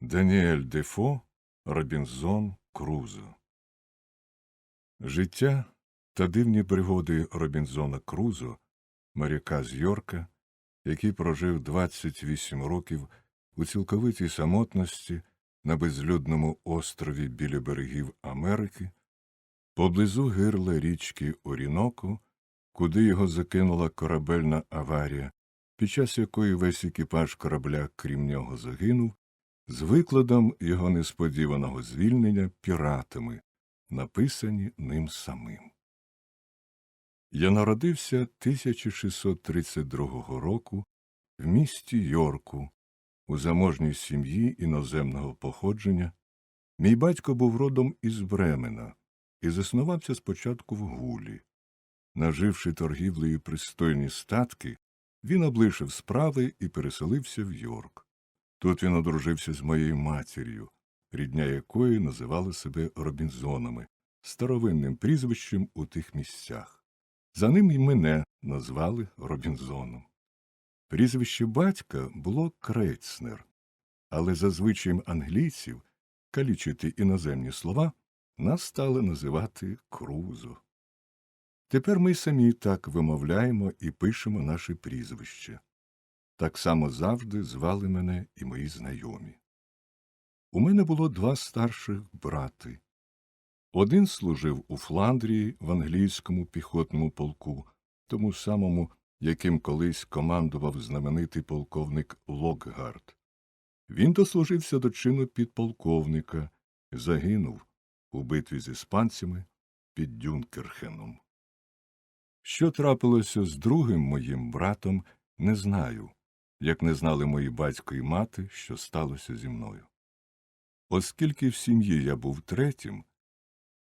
Даніель Дефо Робінзон Крузо. Життя та дивні пригоди Робінзона Крузо, моряка з Йорка, який прожив 28 років у цілковитій самотності на безлюдному острові біля берегів Америки, поблизу гирла річки Оріноко, куди його закинула корабельна аварія, під час якої весь екіпаж корабля, крім нього, загинув, з викладом його несподіваного звільнення піратами, написані ним самим. Я народився 1632 року в місті Йорку, у заможній сім'ї іноземного походження. Мій батько був родом із Бремена і заснувався спочатку в Гулі. Наживши торгівлею пристойні статки, він облишив справи і переселився в Йорк. Тут він одружився з моєю матір'ю, рідня якої називала себе Робінзонами, старовинним прізвищем у тих місцях. За ним і мене назвали Робінзоном. Прізвище батька було Крейцнер, але за звичаєм англійців калічити іноземні слова нас стали називати Крузо. Тепер ми самі так вимовляємо і пишемо наше прізвище. Так само завжди звали мене і мої знайомі. У мене було два старших брати. Один служив у Фландрії в англійському піхотному полку, тому самому, яким колись командував знаменитий полковник Локгард. Він дослужився до чину підполковника загинув у битві з іспанцями під Дюнкерхеном. Що трапилося з другим моїм братом, не знаю, як не знали мої батько і мати, що сталося зі мною. Оскільки в сім'ї я був третім,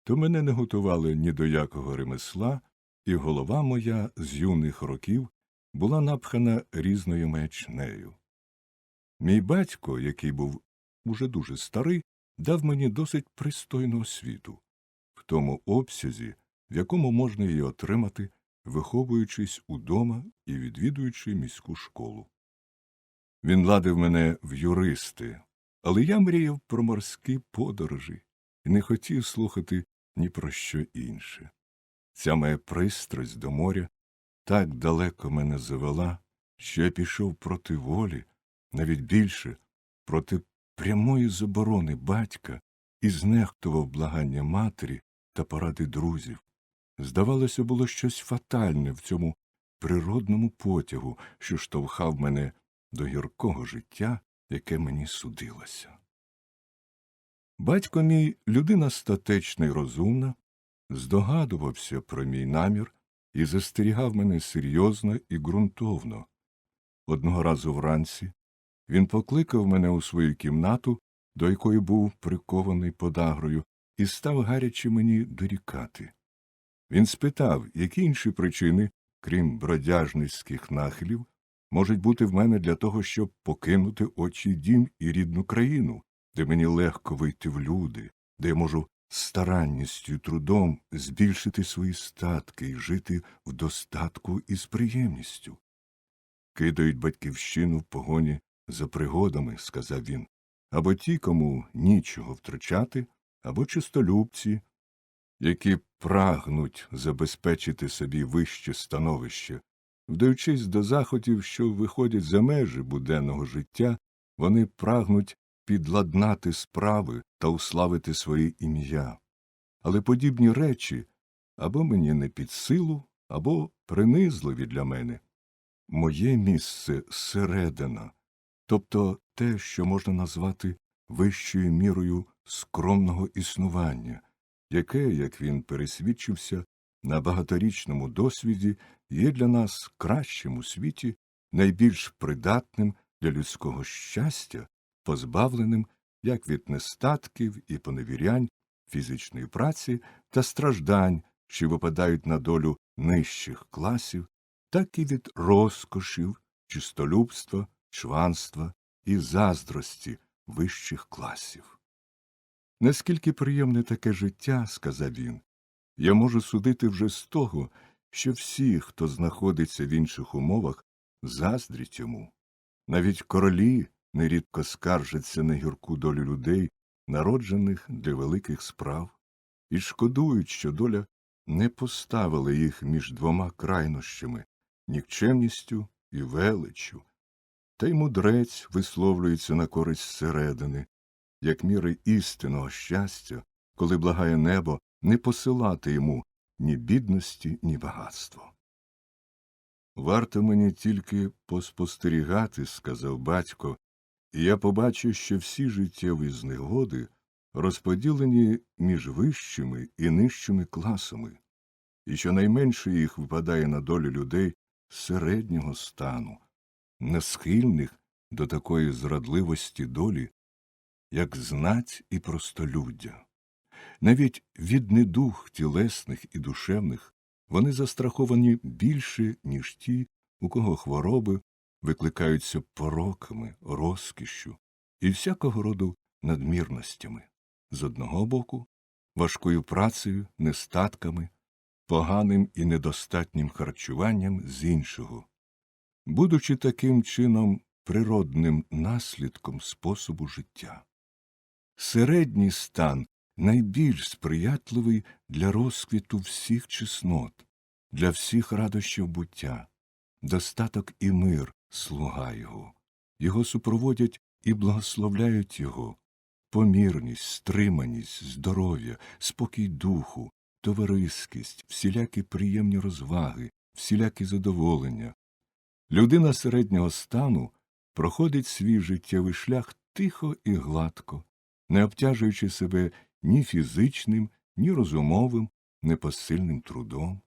то мене не готували ні до якого ремесла, і голова моя з юних років була напхана різною маячнею. Мій батько, який був уже дуже старий, дав мені досить пристойну освіту, в тому обсязі, в якому можна її отримати, виховуючись удома і відвідуючи міську школу. Він ладив мене в юристи, але я мріяв про морські подорожі і не хотів слухати ні про що інше. Ця моя пристрасть до моря так далеко мене завела, що я пішов проти волі, навіть більше, проти прямої заборони батька і знехтував благання матері та поради друзів. Здавалося, було щось фатальне в цьому природному потягу, що штовхав мене до гіркого життя, яке мені судилося. Батько мій, людина статечна й розумна, здогадувався про мій намір і застерігав мене серйозно і ґрунтовно. Одного разу вранці він покликав мене у свою кімнату, до якої був прикований подагрою, і став гаряче мені дорікати. Він спитав, які інші причини, крім бродяжницьких нахилів, можуть бути в мене для того, щоб покинути очі дім і рідну країну, де мені легко вийти в люди, де я можу старанністю трудом збільшити свої статки і жити в достатку і з приємністю. Кидають батьківщину в погоні за пригодами, сказав він, або ті, кому нічого втрачати, або чистолюбці, які прагнуть забезпечити собі вище становище, вдаючись до заходів, що виходять за межі буденного життя, вони прагнуть підладнати справи та уславити своє ім'я. Але подібні речі або мені не під силу, або принизливі для мене. Моє місце середина, тобто те, що можна назвати вищою мірою скромного існування, яке, як він пересвідчився, на багаторічному досвіді є для нас кращим у світі, найбільш придатним для людського щастя, позбавленим як від нестатків і поневірянь, фізичної праці та страждань, що випадають на долю нижчих класів, так і від розкошів, чистолюбства, чванства і заздрості вищих класів. Наскільки приємне таке життя, сказав він, я можу судити вже з того, що всі, хто знаходиться в інших умовах, заздрять йому. Навіть королі нерідко скаржаться на гірку долю людей, народжених для великих справ, і шкодують, що доля не поставила їх між двома крайнощами нікчемністю і величчю. Та й мудрець висловлюється на користь середини, як міри істинного щастя, коли благає небо не посилати йому ні бідності, ні багатства. Варто мені тільки поспостерігати, сказав батько, і я побачу, що всі життєві знегоди розподілені між вищими і нижчими класами, і що найменше їх випадає на долю людей середнього стану, не схильних до такої зрадливості долі, як знать і простолюддя. Навіть від недух тілесних і душевних вони застраховані більше, ніж ті, у кого хвороби викликаються пороками, розкішшю і всякого роду надмірностями з одного боку, важкою працею, нестатками, поганим і недостатнім харчуванням з іншого, будучи таким чином природним наслідком способу життя. Середній стан найбільш сприятливий для розквіту всіх чеснот, для всіх радощів буття, достаток і мир слуга його, його супроводять і благословляють його, помірність, стриманість, здоров'я, спокій духу, товариськість, всілякі приємні розваги, всілякі задоволення. Людина середнього стану проходить свій життєвий шлях тихо і гладко, не обтяжуючи себе ні фізичним, ні розумовим, непосильним трудом.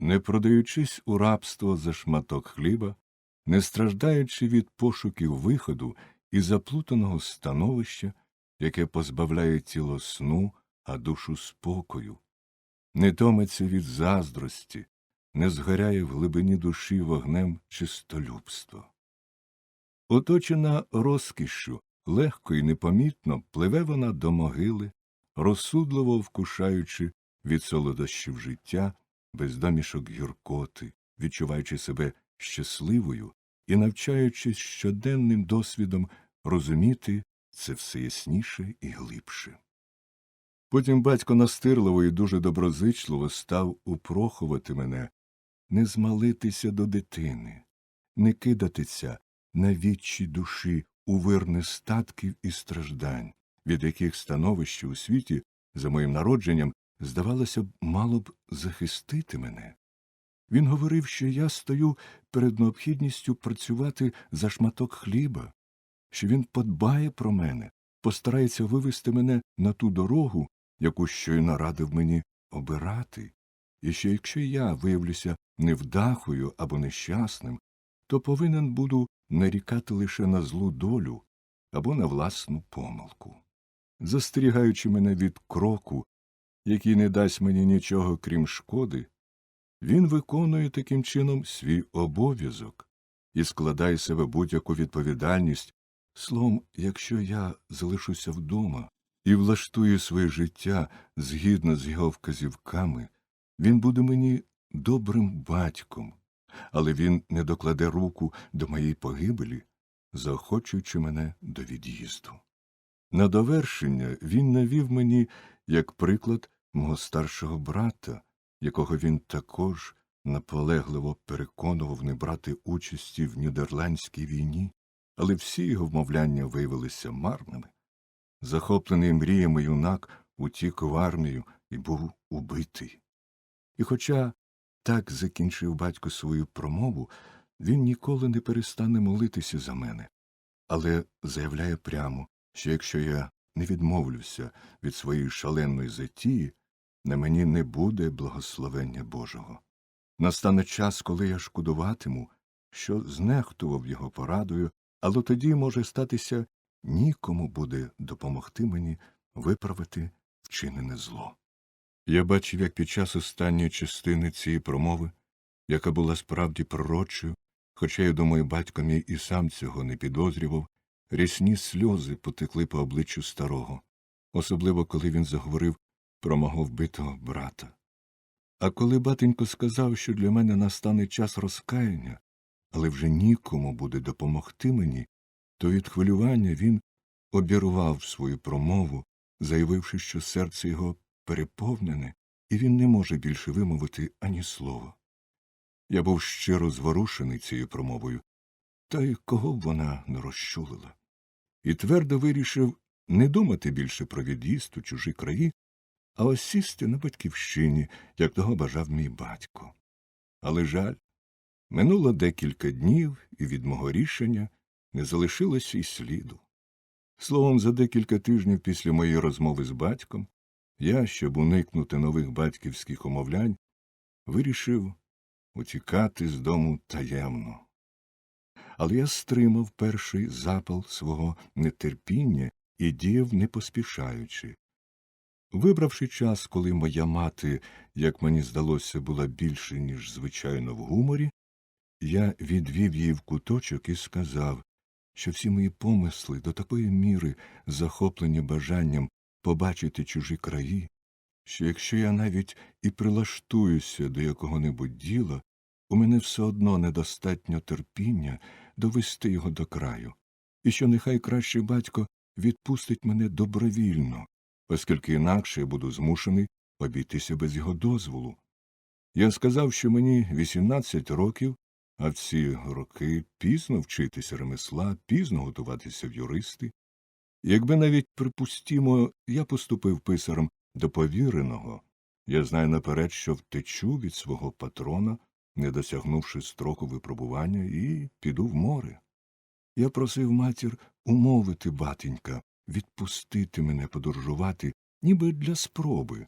Не продаючись у рабство за шматок хліба, не страждаючи від пошуків виходу і заплутаного становища, яке позбавляє тіло сну, а душу спокою, не томиться від заздрості, не згоряє в глибині душі вогнем чистолюбства. Оточена розкішшю, легко і непомітно пливе вона до могили, розсудливо вкушаючи від солодощів життя, без домішок гіркоти, відчуваючи себе щасливою і навчаючись щоденним досвідом розуміти це все ясніше і глибше. Потім батько настирливо і дуже доброзичливо став упрохувати мене не змалитися до дитини, не кидатися на відчі душі у вир нестатків і страждань, від яких становище у світі, за моїм народженням, здавалося б, мало б захистити мене. Він говорив, що я стою перед необхідністю працювати за шматок хліба, що він подбає про мене, постарається вивести мене на ту дорогу, яку щойно радив мені обирати, і що якщо я виявлюся невдахою або нещасним, то повинен буду нарікати лише на злу долю або на власну помилку. Застерігаючи мене від кроку, який не дасть мені нічого крім шкоди, він виконує таким чином свій обов'язок і складає себе будь-яку відповідальність, словом, якщо я залишуся вдома і влаштую своє життя згідно з його вказівками, він буде мені добрим батьком, але він не докладе руку до моєї погибелі, заохочуючи мене до від'їзду. На довершення він навів мені як приклад мого старшого брата, якого він також наполегливо переконував не брати участі в нідерландській війні, але всі його вмовляння виявилися марними. Захоплений мріями юнак утік в армію і був убитий. І хоча так закінчив батько свою промову, він ніколи не перестане молитися за мене, але заявляє прямо, що якщо я не відмовлюся від своєї шаленої затії, на мені не буде благословення Божого. Настане час, коли я шкодуватиму, що знехтував його порадою, але тоді може статися нікому буде допомогти мені виправити вчинене зло. Я бачив, як під час останньої частини цієї промови, яка була справді пророчою, хоча, я думаю, батько мій і сам цього не підозрював, рясні сльози потекли по обличчю старого, особливо коли він заговорив про мого вбитого брата. А коли батенько сказав, що для мене настане час розкаяння, але вже нікому буде допомогти мені, то від хвилювання він обірвав свою промову, заявивши, що серце його переповнене, і він не може більше вимовити ані слова. Я був щиро зворушений цією промовою, та й кого б вона не розчулила, і твердо вирішив не думати більше про від'їзд у чужі краї, а осісти на батьківщині, як того бажав мій батько. Але жаль, минуло декілька днів, і від мого рішення не залишилося й сліду. Словом, за декілька тижнів після моєї розмови з батьком я, щоб уникнути нових батьківських умовлянь, вирішив утікати з дому таємно. Але я стримав перший запал свого нетерпіння і діяв не поспішаючи. Вибравши час, коли моя мати, як мені здалося, була більше, ніж звичайно в гуморі, я відвів її в куточок і сказав, що всі мої помисли до такої міри захоплені бажанням побачити чужі краї, що якщо я навіть і прилаштуюся до якого-небудь діла, у мене все одно недостатньо терпіння довести його до краю, і що нехай краще батько відпустить мене добровільно, оскільки інакше я буду змушений обійтися без його дозволу. Я сказав, що мені 18 років, а в ці роки пізно вчитися ремесла, пізно готуватися в юристи. Якби навіть, припустімо, я поступив писарем до повіреного, я знаю наперед, що втечу від свого патрона, не досягнувши строку випробування, і піду в море. Я просив матір умовити батенька, відпустити мене подорожувати, ніби для спроби.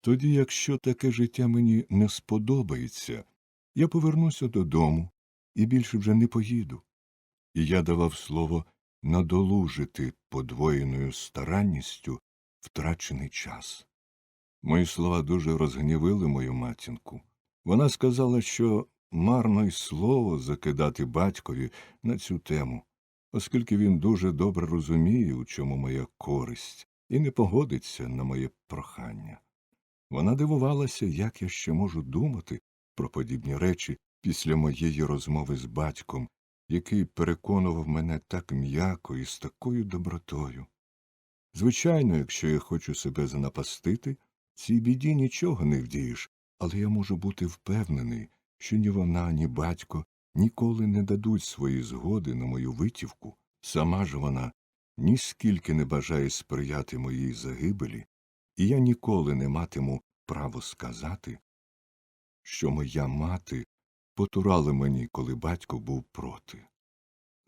Тоді, якщо таке життя мені не сподобається, я повернуся додому і більше вже не поїду. І я давав слово надолужити подвоєною старанністю втрачений час. Мої слова дуже розгнівили мою матінку. Вона сказала, що марно й слово закидати батькові на цю тему, оскільки він дуже добре розуміє, у чому моя користь, і не погодиться на моє прохання. Вона дивувалася, як я ще можу думати про подібні речі після моєї розмови з батьком, який переконував мене так м'яко і з такою добротою. Звичайно, якщо я хочу себе занапастити, цій біді нічого не вдієш, але я можу бути впевнений, що ні вона, ні батько ніколи не дадуть свої згоди на мою витівку, сама ж вона ніскільки не бажає сприяти моїй загибелі, і я ніколи не матиму право сказати, що моя мати потурала мені, коли батько був проти.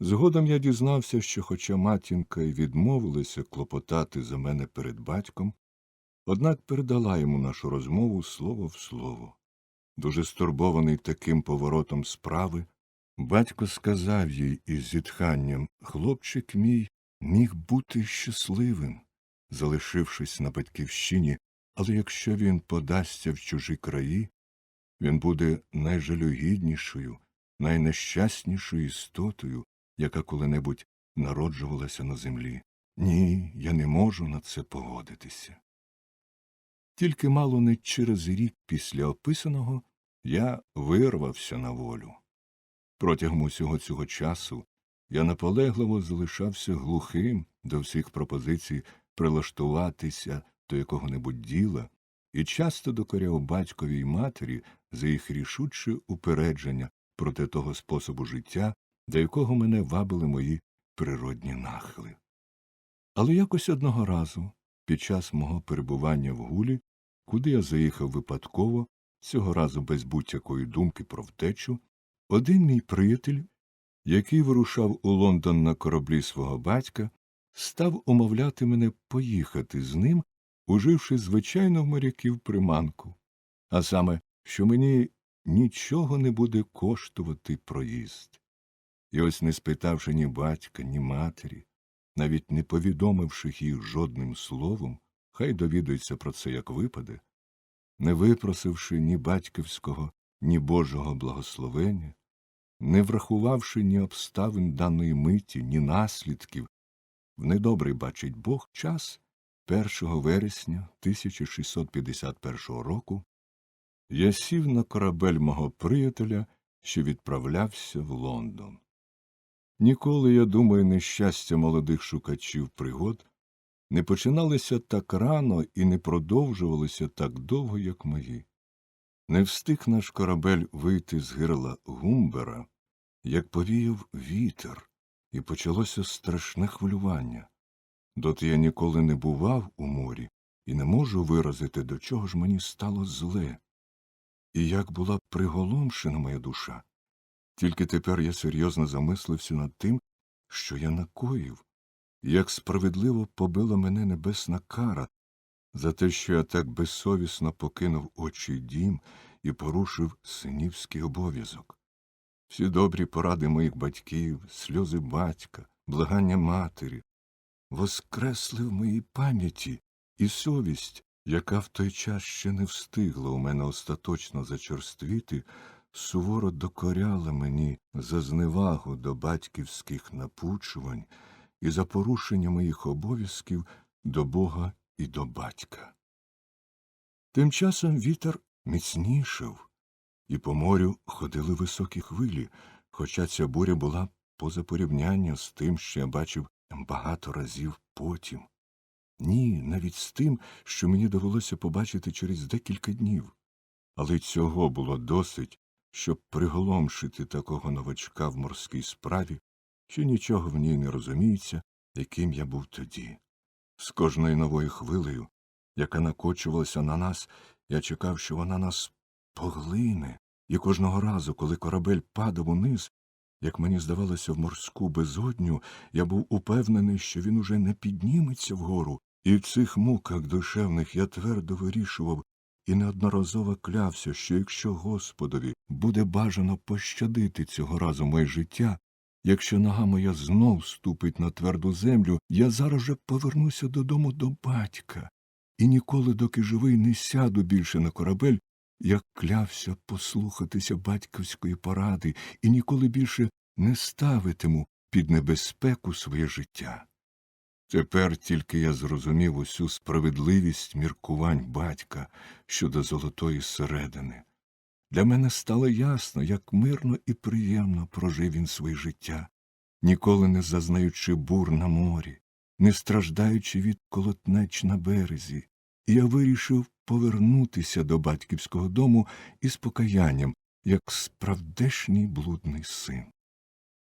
Згодом я дізнався, що, хоча матінка й відмовилася клопотати за мене перед батьком, однак передала йому нашу розмову слово в слово. Дуже стурбований таким поворотом справи, батько сказав їй із зітханням Хлопчик мій міг бути щасливим, залишившись на батьківщині, але якщо він подасться в чужі краї, він буде найжалюгіднішою, найнещаснішою істотою, яка коли-небудь народжувалася на землі. Ні, я не можу на це погодитися. Тільки мало не через рік після описаного я вирвався на волю. Протягом усього цього часу я наполегливо залишався глухим до всіх пропозицій прилаштуватися до якого-небудь діла і часто докоряв батькові й матері за їх рішуче упередження проти того способу життя, до якого мене вабили мої природні нахили. Але якось одного разу, під час мого перебування в гулі, куди я заїхав випадково, цього разу без будь-якої думки про втечу, один мій приятель, який вирушав у Лондон на кораблі свого батька, став умовляти мене поїхати з ним, уживши звичайно в моряків приманку, а саме, що мені нічого не буде коштувати проїзд. І ось, не спитавши ні батька, ні матері, навіть не повідомивши їх жодним словом, хай довідуються про це як випаде, не випросивши ні батьківського, ні Божого благословення, не врахувавши ні обставин даної миті, ні наслідків, в недобрий бачить Бог час 1 вересня 1651 року я сів на корабель мого приятеля, що відправлявся в Лондон. Ніколи, я думаю, нещастя молодих шукачів пригод не починалися так рано і не продовжувалися так довго, як мої. Не встиг наш корабель вийти з гирла Гумбера, як повіяв вітер, і почалося страшне хвилювання. Доти я ніколи не бував у морі і не можу виразити, до чого ж мені стало зле, і як була приголомшена моя душа. Тільки тепер я серйозно замислився над тим, що я накоїв, як справедливо побила мене небесна кара за те, що я так безсовісно покинув очі дім і порушив синівський обов'язок. Всі добрі поради моїх батьків, сльози батька, благання матері воскресли в моїй пам'яті і совість, яка в той час ще не встигла у мене остаточно зачорствіти, суворо докоряла мені за зневагу до батьківських напучувань і за порушення моїх обов'язків до Бога і до батька. Тим часом вітер міцнішав, і по морю ходили високі хвилі, хоча ця буря була поза порівняння з тим, що я бачив багато разів потім. Ні, навіть з тим, що мені довелося побачити через декілька днів. Але цього було досить, щоб приголомшити такого новачка в морській справі, що нічого в ній не розуміється, яким я був тоді. З кожною новою хвилею, яка накочувалася на нас, я чекав, що вона нас поглине, і кожного разу, коли корабель падав униз, як мені здавалося, в морську безодню, я був упевнений, що він уже не підніметься вгору, і в цих муках душевних я твердо вирішував і неодноразово клявся, що якщо Господові буде бажано пощадити цього разу моє життя, якщо нога моя знов ступить на тверду землю, я зараз же повернуся додому до батька, і ніколи, доки живий, не сяду більше на корабель, я клявся послухатися батьківської поради і ніколи більше не ставитиму під небезпеку своє життя. Тепер тільки я зрозумів усю справедливість міркувань батька щодо золотої середини. Для мене стало ясно, як мирно і приємно прожив він своє життя, ніколи не зазнаючи бур на морі, не страждаючи від колотнеч на березі, і я вирішив повернутися до батьківського дому із покаянням, як справдешній блудний син.